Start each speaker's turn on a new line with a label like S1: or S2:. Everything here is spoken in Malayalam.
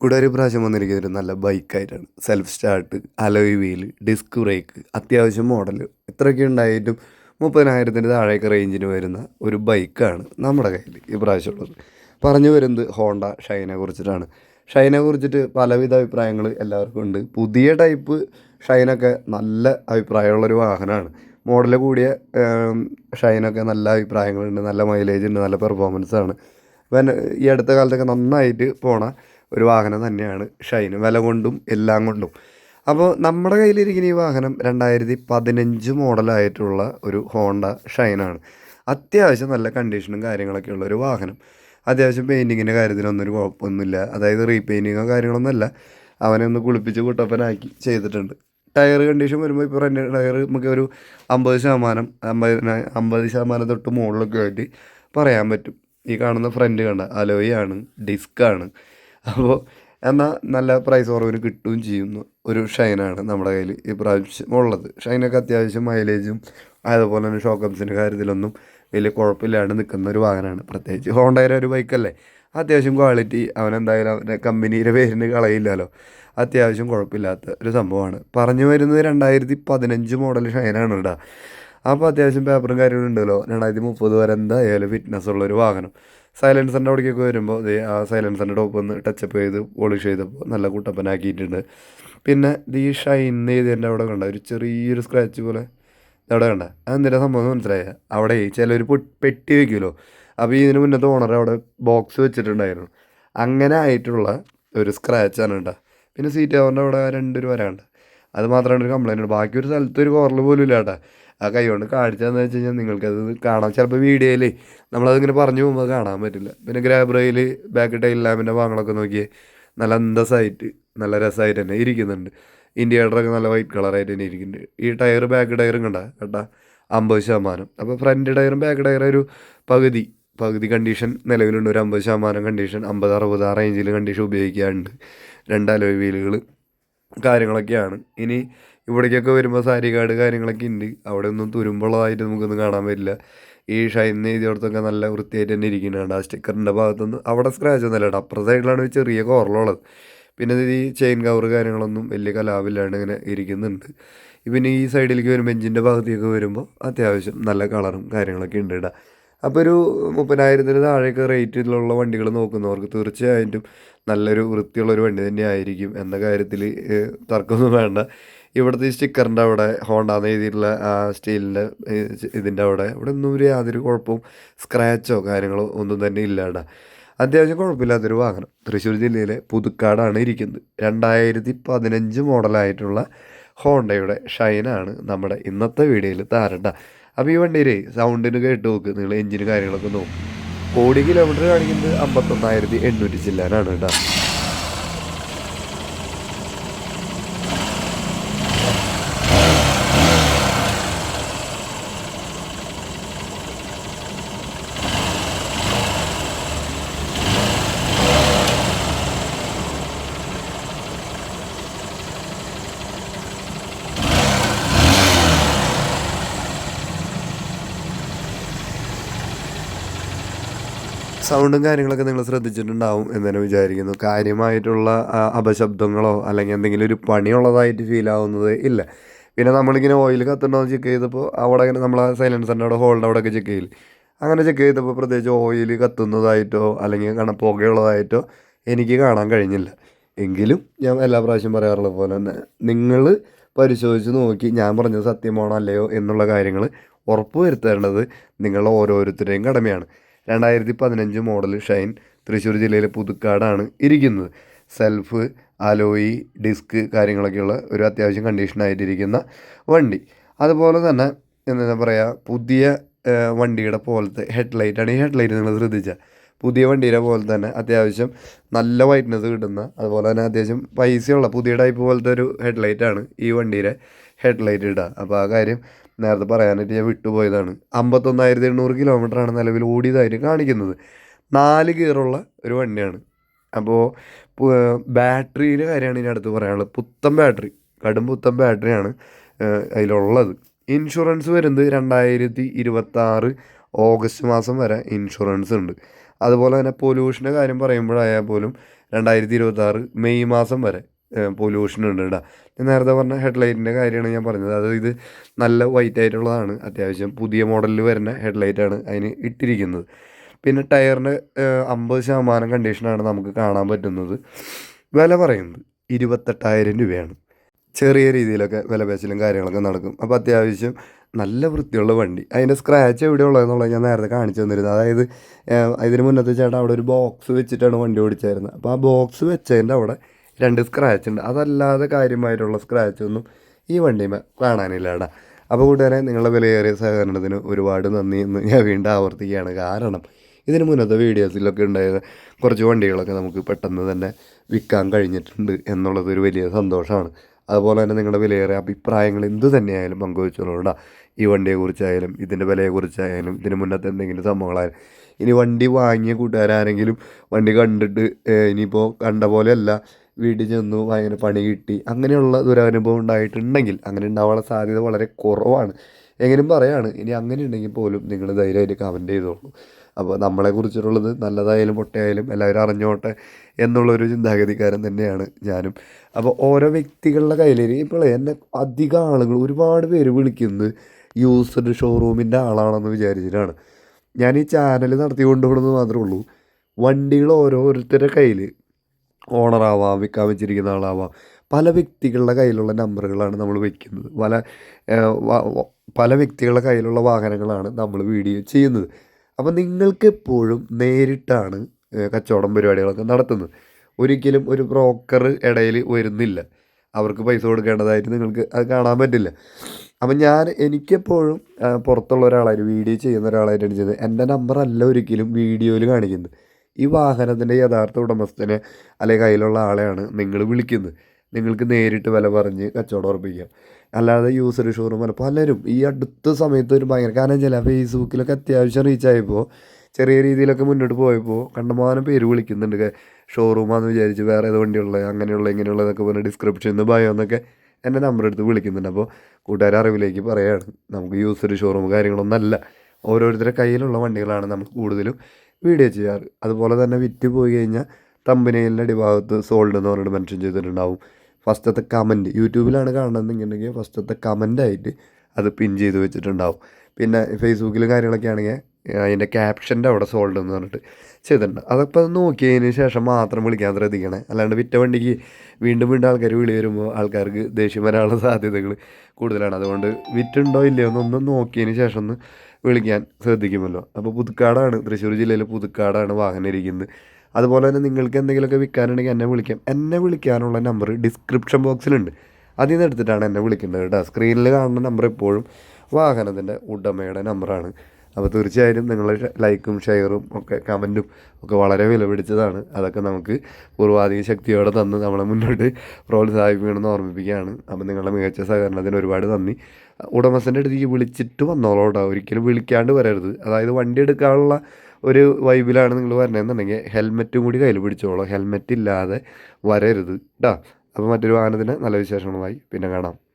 S1: ഇവിടെ ഒരു പ്രാവശ്യം ഒരു നല്ല ബൈക്കായിട്ടാണ്. Self start alloy wheel disc brake അത്യാവശ്യം മോഡൽ ഇത്രയൊക്കെ ഉണ്ടായിട്ടും മുപ്പതിനായിരത്തിന്റെ താഴേക്ക് റേഞ്ചിന് വരുന്ന ഒരു ബൈക്കാണ് നമ്മുടെ കയ്യിൽ ഈ പ്രാവശ്യം ഉള്ളത് പറഞ്ഞു വരുന്നത് ഹോണ്ട ഷൈനെ കുറിച്ചിട്ടാണ്. ഷൈനെ കുറിച്ചിട്ട് പലവിധ അഭിപ്രായങ്ങൾ എല്ലാവർക്കും ഉണ്ട്. പുതിയ ടൈപ്പ് ഷൈനൊക്കെ നല്ല അഭിപ്രായമുള്ളൊരു വാഹനമാണ്. മോഡൽ കൂടിയ ഷൈനൊക്കെ നല്ല അഭിപ്രായങ്ങളുണ്ട് നല്ല മൈലേജ് ഉണ്ട് നല്ല പെർഫോമൻസ് ആണ്. പിന്നെ ഈ അടുത്ത കാലത്തൊക്കെ നന്നായിട്ട് പോണ ഒരു വാഹനം തന്നെയാണ് ഷൈൻ. വില കൊണ്ടും എല്ലാം കൊണ്ടും. അപ്പോൾ നമ്മുടെ കയ്യിലിരിക്കുന്ന ഈ വാഹനം രണ്ടായിരത്തി പതിനഞ്ച് മോഡലായിട്ടുള്ള ഒരു ഹോണ്ട ഷൈനാണ്. അത്യാവശ്യം നല്ല കണ്ടീഷനും കാര്യങ്ങളൊക്കെ ഉള്ള ഒരു വാഹനം. അത്യാവശ്യം പെയിന്റിങ്ങിന്റെ കാര്യത്തിലൊന്നും ഒരു കുഴപ്പമൊന്നുമില്ല. അതായത് റീപെയിന്റിങ്ങോ കാര്യങ്ങളൊന്നുമല്ല അവനെ ഒന്ന് കുളിപ്പിച്ച് കുട്ടപ്പനാക്കി ചെയ്തിട്ടുണ്ട്. ടയർ കണ്ടീഷൻ വരുമ്പോൾ ഇപ്പോൾ റെന്റ് ടയർ നമുക്ക് ഒരു അമ്പത് ശതമാനം അമ്പത് അമ്പത് ശതമാനം തൊട്ട് മുകളിലൊക്കെ ആയിട്ട് പറയാൻ പറ്റും. ഈ കാണുന്ന ഫ്രണ്ട് കണ്ട അലോയാണ് ഡിസ്ക്കാണ് അപ്പോൾ എന്നാൽ നല്ല പ്രൈസ് കുറവിന് കിട്ടുകയും ചെയ്യുന്ന. ഒരു ഷൈനാണ് നമ്മുടെ കയ്യിൽ ഈ പ്രാവശ്യം ഉള്ളത്. ഷൈനൊക്കെ അത്യാവശ്യം മൈലേജും അതുപോലെ തന്നെ ഷോക്കംസിന്റെ കാര്യത്തിലൊന്നും വലിയ കുഴപ്പമില്ലാണ്ട് നിൽക്കുന്ന ഒരു വാഹനമാണ്. പ്രത്യേകിച്ച് ഹോണ്ടയുടെ ഒരു ബൈക്കല്ലേ അത്യാവശ്യം ക്വാളിറ്റി അവനെന്തായാലും അവന്റെ കമ്പനിയുടെ പേരിന് കളയില്ലല്ലോ. അത്യാവശ്യം കുഴപ്പമില്ലാത്ത ഒരു സംഭവമാണ്. പറഞ്ഞു വരുന്നത് രണ്ടായിരത്തി പതിനഞ്ച് മോഡൽ ഷൈനാണ് കേട്ടോ അപ്പോൾ അത്യാവശ്യം പേപ്പറും കാര്യങ്ങളും ഉണ്ടല്ലോ. രണ്ടായിരത്തി മുപ്പത് വരെ എന്തായാലും ഫിറ്റ്നസ് ഉള്ളൊരു വാഹനം. സൈലൻസറിന്റെ അവിടേക്കൊക്കെ വരുമ്പോൾ ദേ ആ സൈലൻസറിന്റെ ടോപ്പ് ഒന്ന് ടച്ചപ്പ് ചെയ്ത് പോളിഷ് ചെയ്തപ്പോൾ നല്ല കൂട്ടപ്പനാക്കിയിട്ടുണ്ട്. പിന്നെ ദീ ഷൈൻ ചെയ്തതിന്റെ അവിടെ കണ്ട? ഒരു ചെറിയൊരു സ്ക്രാച്ച് പോലെ അവിടെ കണ്ട? അതെന്തിനാ സംഭവം മനസ്സിലായ? അവിടെ ഒരു പെട്ടി വെക്കുമല്ലോ അപ്പോൾ ഇതിന് മുന്നത്തെ ഓണർ അവിടെ ബോക്സ് വെച്ചിട്ടുണ്ടായിരുന്നു. അങ്ങനെ ആയിട്ടുള്ള ഒരു സ്ക്രാച്ചാണ് കേട്ടോ. പിന്നെ സീറ്റ് കവറിന്റെ അവിടെ രണ്ട് ഒരു വരാണ്ട് അത് മാത്രമാണ് ഒരു കംപ്ലൈന്റ് ബാക്കി ഒരു സ്ഥലത്ത് ഒരു കോറൽ പോലും ഇല്ല കേട്ടോ. ആ കൈ കൊണ്ട് കാണിച്ചതെന്ന് വെച്ച് കഴിഞ്ഞാൽ നിങ്ങൾക്കത് കാണാം. ചിലപ്പോൾ വീഡിയോയിൽ നമ്മളതിങ്ങനെ പറഞ്ഞു പോകുമ്പോൾ കാണാൻ പറ്റില്ല. പിന്നെ ഗ്രാബ്രയിൽ ബാക്ക് ടൈൽ ലാമ്പിന്റെ ഭാഗങ്ങളൊക്കെ നോക്കിയേ നല്ല അന്തസ്സായിട്ട് നല്ല രസമായിട്ട് തന്നെ ഇരിക്കുന്നുണ്ട്. ഇൻഡിക്കേറ്ററൊക്കെ നല്ല വൈറ്റ് കളറായിട്ട് തന്നെ ഇരിക്കുന്നുണ്ട്. ഈ ടയർ ബാക്ക് ടയറും കണ്ട? കേട്ടാ അമ്പത് ശതമാനം. അപ്പോൾ ഫ്രണ്ട് ടയറും ബാക്ക് ടയറും ഒരു പകുതി പകുതി കണ്ടീഷൻ നിലവിലുണ്ട്. ഒരു അമ്പത് ശതമാനം കണ്ടീഷൻ അമ്പത് അറുപത് ആ റേഞ്ചിൽ കണ്ടീഷൻ ഉപയോഗിക്കാറുണ്ട്. രണ്ട് അലോയ് വീലുകൾ കാര്യങ്ങളൊക്കെയാണ്. ഇനി ഇവിടേക്കൊക്കെ വരുമ്പോൾ സാരി കാർഡ് കാര്യങ്ങളൊക്കെ ഉണ്ട് അവിടെ ഒന്നും തുരുമ്പുള്ളതായിട്ട് നമുക്കൊന്നും കാണാൻ പറ്റില്ല. ഈ ഷൈൻ എഴുതിയോടത്തൊക്കെ നല്ല വൃത്തിയായിട്ട് തന്നെ ഇരിക്കുന്നുണ്ട്. ആ സ്റ്റിക്കറിന്റെ ഭാഗത്തൊന്നും അവിടെ സ്ക്രാച്ച് ഒന്നും കേട്ടോ അപ്പുറ സൈഡിലാണ് ചെറിയ കോറലുള്ളത് പിന്നെ ഈ ചെയിൻ കവർ കാര്യങ്ങളൊന്നും വലിയ കലാവില്ലാണ്ട് ഇങ്ങനെ ഇരിക്കുന്നുണ്ട്. പിന്നെ ഈ സൈഡിലേക്ക് വരുമ്പോൾ എഞ്ചിന്റെ ഭാഗത്തേക്ക് വരുമ്പോൾ അത്യാവശ്യം നല്ല കളറും കാര്യങ്ങളൊക്കെ ഉണ്ട് കേട്ടോ അപ്പോൾ ഒരു മുപ്പതിനായിരത്തിന് താഴെയൊക്കെ റേറ്റിലുള്ള വണ്ടികൾ നോക്കുന്നവർക്ക് തീർച്ചയായിട്ടും നല്ലൊരു വൃത്തിയുള്ളൊരു വണ്ടി തന്നെ ആയിരിക്കും എന്ന കാര്യത്തിൽ തർക്കമൊന്നും വേണ്ട. ഇവിടുത്തെ ഈ സ്റ്റിക്കറിന്റെ അവിടെ ഹോണ്ടാന്ന് എഴുതിയിട്ടുള്ള ആ സ്റ്റീലിന്റെ ഇതിന്റെ അവിടെ ഇവിടെ ഒന്നും ഒരു യാതൊരു കുഴപ്പവും സ്ക്രാച്ചോ കാര്യങ്ങളോ ഒന്നും തന്നെ ഇല്ലാണ്ട അത്യാവശ്യം കുഴപ്പമില്ലാത്തൊരു വാഹനം. തൃശ്ശൂർ ജില്ലയിലെ പുതുക്കാടാണ് ഇരിക്കുന്നത്. രണ്ടായിരത്തി പതിനഞ്ച് മോഡലായിട്ടുള്ള ഹോണ്ടയുടെ ഷൈനാണ് നമ്മുടെ ഇന്നത്തെ വീഡിയോയിൽ താരണ്ട അപ്പോൾ ഈ വണ്ടിയിൽ സൗണ്ടിന് കേട്ട് നോക്ക് നിങ്ങൾ എഞ്ചിന് കാര്യങ്ങളൊക്കെ നോക്കും. കോടി കിലോമീറ്റർ കാണിക്കുന്നത് അമ്പത്തൊന്നായിരത്തി എണ്ണൂറ്റി ചില്ലാനാണ് കേട്ടോ. സൗണ്ടും കാര്യങ്ങളൊക്കെ നിങ്ങൾ ശ്രദ്ധിച്ചിട്ടുണ്ടാവും എന്ന് തന്നെ വിചാരിക്കുന്നു. കാര്യമായിട്ടുള്ള അപശബ്ദങ്ങളോ അല്ലെങ്കിൽ എന്തെങ്കിലും ഒരു പണിയുള്ളതായിട്ട് ഫീൽ ആവുന്നത് ഇല്ല. പിന്നെ നമ്മളിങ്ങനെ ഓയിൽ കത്തുണ്ടോ എന്ന് ചെക്ക് ചെയ്തപ്പോൾ അവിടെ ഇങ്ങനെ നമ്മൾ ആ സൈലൻസറിന്റെ അവിടെ ഹോളിന്റെ അവിടെയൊക്കെ ചെക്ക് ചെയ്യില്ല അങ്ങനെ ചെക്ക് ചെയ്തപ്പോൾ പ്രത്യേകിച്ച് ഓയിൽ കത്തുന്നതായിട്ടോ അല്ലെങ്കിൽ കാണാൻ പുകയുള്ളതായിട്ടോ എനിക്ക് കാണാൻ കഴിഞ്ഞില്ല. എങ്കിലും ഞാൻ എല്ലാ പ്രാവശ്യം പറയാറുള്ള പോലെ തന്നെ നിങ്ങൾ പരിശോധിച്ച് നോക്കി ഞാൻ പറഞ്ഞത് സത്യമാണോ അല്ലയോ എന്നുള്ള കാര്യങ്ങൾ ഉറപ്പ് വരുത്തേണ്ടത് നിങ്ങളുടെ ഓരോരുത്തരുടെയും കടമയാണ്. രണ്ടായിരത്തി പതിനഞ്ച് മോഡൽ ഷൈൻ തൃശ്ശൂർ ജില്ലയിലെ പുതുക്കാടാണ് ഇരിക്കുന്നത്. സെൽഫ് അലോയി ഡിസ്ക് കാര്യങ്ങളൊക്കെയുള്ള ഒരു അത്യാവശ്യം കണ്ടീഷനായിട്ടിരിക്കുന്ന വണ്ടി. അതുപോലെ തന്നെ എന്താ പറയുക പുതിയ വണ്ടിയുടെ പോലത്തെ ഹെഡ്ലൈറ്റാണ് ഈ ഹെഡ്ലൈറ്റ് നിങ്ങൾ ശ്രദ്ധിച്ചാൽ പുതിയ വണ്ടിയുടെ പോലെ തന്നെ അത്യാവശ്യം നല്ല വൈറ്റ്നസ് കിട്ടുന്ന അതുപോലെ തന്നെ അത്യാവശ്യം പൈസയുള്ള പുതിയ ടൈപ്പ് പോലത്തെ ഒരു ഹെഡ്ലൈറ്റാണ് ഈ വണ്ടിയുടെ ഹെഡ്ലൈറ്റ് ഇടുക. അപ്പോൾ ആ കാര്യം നേരത്തെ പറയാനായിട്ട് ഞാൻ വിട്ടുപോയതാണ്. അമ്പത്തൊന്നായിരത്തി എണ്ണൂറ് കിലോമീറ്ററാണ് നിലവിൽ ഓടിയതായിട്ട് കാണിക്കുന്നത്. നാല് ഗിയറുള്ള ഒരു വണ്ടിയാണ്. അപ്പോൾ ബാറ്ററിയുടെ കാര്യമാണ് ഇനി അടുത്ത് പറയാനുള്ളത്. പുത്തൻ ബാറ്ററി കടും പുത്തൻ ബാറ്ററിയാണ് അതിലുള്ളത്. ഇൻഷുറൻസ് വരുന്നത് രണ്ടായിരത്തി ഇരുപത്താറ് ഓഗസ്റ്റ് മാസം വരെ ഇൻഷുറൻസ് ഉണ്ട്. അതുപോലെ തന്നെ പൊല്യൂഷന്റെ കാര്യം പറയുമ്പോഴായാൽ പോലും രണ്ടായിരത്തി ഇരുപത്താറ് മെയ് മാസം വരെ പൊല്യൂഷൻ ഉണ്ട് കേട്ടോ. ഞാൻ നേരത്തെ പറഞ്ഞ ഹെഡ്ലൈറ്റിന്റെ കാര്യമാണ് ഞാൻ പറഞ്ഞത്. അത് ഇത് നല്ല വൈറ്റ് ആയിട്ടുള്ളതാണ്. അത്യാവശ്യം പുതിയ മോഡലിൽ വരുന്ന ഹെഡ്ലൈറ്റാണ് അതിന് ഇട്ടിരിക്കുന്നത്. പിന്നെ ടയറിന്റെ അമ്പത് ശതമാനം കണ്ടീഷനാണ് നമുക്ക് കാണാൻ പറ്റുന്നത്. വില പറയുന്നത് ഇരുപത്തെട്ടായിരം രൂപയാണ്. ചെറിയ രീതിയിലൊക്കെ വിലപേശലും കാര്യങ്ങളൊക്കെ നടക്കും. അപ്പോൾ അത്യാവശ്യം നല്ല വൃത്തിയുള്ള വണ്ടി. അതിന്റെ സ്ക്രാച്ച് എവിടെ ഉള്ളതെന്നുള്ളത് ഞാൻ നേരത്തെ കാണിച്ചു തന്നിരുന്നത് അതായത് ഇതിന് മുന്നത്തെ ചേട്ടൻ അവിടെ ഒരു ബോക്സ് വെച്ചിട്ടാണ് വണ്ടി ഓടിച്ചായിരുന്നത് അപ്പോൾ ആ ബോക്സ് വെച്ചതിന്റെ അവിടെ രണ്ട് സ്ക്രാച്ച് ഉണ്ട്. അതല്ലാതെ കാര്യമായിട്ടുള്ള സ്ക്രാച്ച് ഒന്നും ഈ വണ്ടിമേ കാണാനില്ല കേട്ടോ അപ്പോൾ കൂട്ടുകാരെ നിങ്ങളുടെ വിലയേറിയ സഹകരണത്തിന് ഒരുപാട് നന്ദി എന്ന് ഞാൻ വീണ്ടും ആവർത്തിക്കുകയാണ്. കാരണം ഇതിന് മുന്നത്തെ വീഡിയോസിലൊക്കെ ഉണ്ടായത് കുറച്ച് വണ്ടികളൊക്കെ നമുക്ക് പെട്ടെന്ന് തന്നെ വിൽക്കാൻ കഴിഞ്ഞിട്ടുണ്ട് എന്നുള്ളത് ഒരു വലിയ സന്തോഷമാണ്. അതുപോലെ തന്നെ നിങ്ങളുടെ വിലയേറിയ അഭിപ്രായങ്ങൾ എന്ത് തന്നെയായാലും പങ്കുവെച്ചോളൂടാ. ഈ വണ്ടിയെക്കുറിച്ചായാലും ഇതിന്റെ വിലയെക്കുറിച്ചായാലും ഇതിന് മുന്നത്തെ എന്തെങ്കിലും സംഭവങ്ങളായാലും. ഇനി വണ്ടി വാങ്ങിയ കൂട്ടുകാരാരെങ്കിലും വണ്ടി കണ്ടിട്ട് ഇനിയിപ്പോൾ കണ്ട പോലെയല്ല വീട്ടിൽ ചെന്നു ഭയങ്കര പണി കിട്ടി. അങ്ങനെയുള്ള ദുരനുഭവം ഉണ്ടായിട്ടുണ്ടെങ്കിൽ അങ്ങനെ ഉണ്ടാവാനുള്ള സാധ്യത വളരെ കുറവാണ്. എങ്ങനെയും പറയാണ് ഇനി അങ്ങനെ ഉണ്ടെങ്കിൽ പോലും നിങ്ങൾ ധൈര്യമായിട്ട് കമന്റ് ചെയ്തോളൂ. അപ്പോൾ നമ്മളെക്കുറിച്ചിട്ടുള്ളത് നല്ലതായാലും പൊട്ടയായാലും എല്ലാവരും അറിഞ്ഞോട്ടെ എന്നുള്ളൊരു ചിന്താഗതിക്കാരൻ തന്നെയാണ് ഞാനും. അപ്പോൾ ഓരോ വ്യക്തികളുടെ കയ്യിൽ ഇപ്പോൾ എന്നെ അധികം ആളുകൾ ഒരുപാട് പേര് വിളിക്കുന്നത് യൂസ്ഡ് ഷോറൂമിന്റെ ആളാണെന്ന് വിചാരിച്ചിട്ടാണ്. ഞാൻ ഈ ചാനൽ നടത്തി കൊണ്ടുപോകുന്നത് മാത്രമേ ഉള്ളൂ. വണ്ടികൾ ഓരോരുത്തരുടെ കയ്യിൽ ഓണറാവാം വിൽക്കാൻ വെച്ചിരിക്കുന്ന ആളാവാം. പല വ്യക്തികളുടെ കയ്യിലുള്ള നമ്പറുകളാണ് നമ്മൾ വയ്ക്കുന്നത് പല പല വ്യക്തികളുടെ കയ്യിലുള്ള വാഹനങ്ങളാണ് നമ്മൾ വീഡിയോ ചെയ്യുന്നത്. അപ്പോൾ നിങ്ങൾക്ക് എപ്പോഴും നേരിട്ടാണ് കച്ചവടം പരിപാടികളൊക്കെ നടത്തുന്നത്. ഒരിക്കലും ഒരു ബ്രോക്കർ ഇടയിൽ വരുന്നില്ല. അവർക്ക് പൈസ കൊടുക്കേണ്ടതായിട്ട് നിങ്ങൾക്ക് അത് കാണാൻ പറ്റില്ല. അപ്പം ഞാൻ എനിക്കെപ്പോഴും പുറത്തുള്ള ഒരാളായിട്ട് വീഡിയോ ചെയ്യുന്ന ഒരാളായിട്ടാണ് ചെയ്യുന്നത്. എന്റെ നമ്പറല്ല ഒരിക്കലും വീഡിയോയിൽ കാണിക്കുന്നത്. ഈ വാഹനത്തിന്റെ യഥാർത്ഥ ഉടമസ്ഥനെ അല്ലെങ്കിൽ കയ്യിലുള്ള ആളെയാണ് നിങ്ങൾ വിളിക്കുന്നത്. നിങ്ങൾക്ക് നേരിട്ട് വില പറഞ്ഞ് കച്ചവടം ഉറപ്പിക്കാം അല്ലാതെ യൂസർ ഷോറൂം അല്ല പലരും ഈ അടുത്ത സമയത്ത് ഒരു ഭയങ്കര കാരണം ചില ഫേസ്ബുക്കിലൊക്കെ അത്യാവശ്യം റീച്ച് ആയപ്പോൾ ചെറിയ രീതിയിലൊക്കെ മുന്നോട്ട് പോയപ്പോൾ കണ്ടമാനം പേര് വിളിക്കുന്നുണ്ട്. ഷോറൂമാന്ന് വിചാരിച്ച് വേറെ ഏത് വണ്ടിയുള്ള അങ്ങനെയുള്ള ഇങ്ങനെയുള്ളതൊക്കെ പറഞ്ഞ് ഡിസ്ക്രിപ്ഷനിൽ ഭയം എന്നൊക്കെ എന്റെ നമ്പർ എടുത്ത് വിളിക്കുന്നുണ്ട്. അപ്പോൾ കൂട്ടുകാരെ അറിവിലേക്ക് പറയുകയാണ് നമുക്ക് യൂസർ ഷോറൂം കാര്യങ്ങളൊന്നല്ല ഓരോരുത്തരുടെ കയ്യിലുള്ള വണ്ടികളാണ് നമുക്ക് കൂടുതലും വീഡിയോ ചെയ്യാറ്. അതുപോലെ തന്നെ വിറ്റ് പോയി കഴിഞ്ഞാൽ തമ്പനയിലെ അടിഭാഗത്ത് സോൾഡ് എന്ന് പറഞ്ഞിട്ട് മെൻഷൻ ചെയ്തിട്ടുണ്ടാവും. ഫസ്റ്റത്തെ കമന്റ് യൂട്യൂബിലാണ് കാണണമെന്നുണ്ടെങ്കിൽ ഫസ്റ്റത്തെ കമന്റായിട്ട് അത് പിൻ ചെയ്ത് വെച്ചിട്ടുണ്ടാവും. പിന്നെ ഫേസ്ബുക്കിലും കാര്യങ്ങളൊക്കെ ആണെങ്കിൽ അതിന്റെ ക്യാപ്ഷന്റെ അവിടെ സോൾഡ് എന്ന് പറഞ്ഞിട്ട് ചെയ്തിട്ടുണ്ട്. അതൊക്കെ അത് നോക്കിയതിന് ശേഷം മാത്രം വിളിക്കാൻ ശ്രദ്ധിക്കണേ. അല്ലാണ്ട് വിറ്റ വണ്ടിക്ക് വീണ്ടും വീണ്ടും ആൾക്കാർ വിളി വരുമ്പോൾ ആൾക്കാർക്ക് ദേഷ്യം വരാനുള്ള സാധ്യതകൾ കൂടുതലാണ്. അതുകൊണ്ട് വിറ്റുണ്ടോ ഇല്ലയോ എന്നൊന്നും നോക്കിയതിന് ശേഷം ഒന്ന് വിളിക്കാൻ ശ്രദ്ധിക്കുമല്ലോ. അപ്പോൾ പുതുക്കാടാണ് തൃശ്ശൂർ ജില്ലയിലെ പുതുക്കാടാണ് വാഹനം ഇരിക്കുന്നത്. അതുപോലെ തന്നെ നിങ്ങൾക്ക് എന്തെങ്കിലുമൊക്കെ വിൽക്കാനുണ്ടെങ്കിൽ എന്നെ വിളിക്കാം. എന്നെ വിളിക്കാനുള്ള നമ്പർ ഡിസ്ക്രിപ്ഷൻ ബോക്സിലുണ്ട് അതിൽ നിന്ന് എടുത്തിട്ടാണ് എന്നെ വിളിക്കേണ്ടത് കേട്ടോ. സ്ക്രീനിൽ കാണുന്ന നമ്പർ എപ്പോഴും വാഹനത്തിന്റെ ഉടമയുടെ നമ്പറാണ് അപ്പോൾ തീർച്ചയായും നിങ്ങൾ ലൈക്കും ഷെയറും ഒക്കെ കമന്റും ഒക്കെ വളരെ വിലപിടിച്ചതാണ് അതൊക്കെ നമുക്ക് പൂർവാധിക ശക്തിയോടെ തന്ന് നമ്മളെ മുന്നോട്ട് പ്രോത്സാഹിപ്പിക്കണമെന്ന് ഓർമ്മിപ്പിക്കുകയാണ്. അപ്പോൾ നിങ്ങളുടെ മികച്ച സഹകരണത്തിന് ഒരുപാട് നന്ദി. ഉടമസ്ഥന്റെ അടുത്തേക്ക് വിളിച്ചിട്ട് വന്നോളൂ കേട്ടോ. ഒരിക്കലും വിളിക്കാണ്ട് വരരുത്. അതായത് വണ്ടി എടുക്കാനുള്ള ഒരു വൈബിലാണ് നിങ്ങൾ വരണമെന്നുണ്ടെങ്കിൽ ഹെൽമെറ്റും കൂടി കയ്യിൽ പിടിച്ചോളൂ. ഹെൽമെറ്റ് ഇല്ലാതെ വരരുത് കേട്ടോ അപ്പോൾ മറ്റൊരു വാഹനത്തിന് നല്ല വിശേഷങ്ങളുമായി പിന്നെ കാണാം.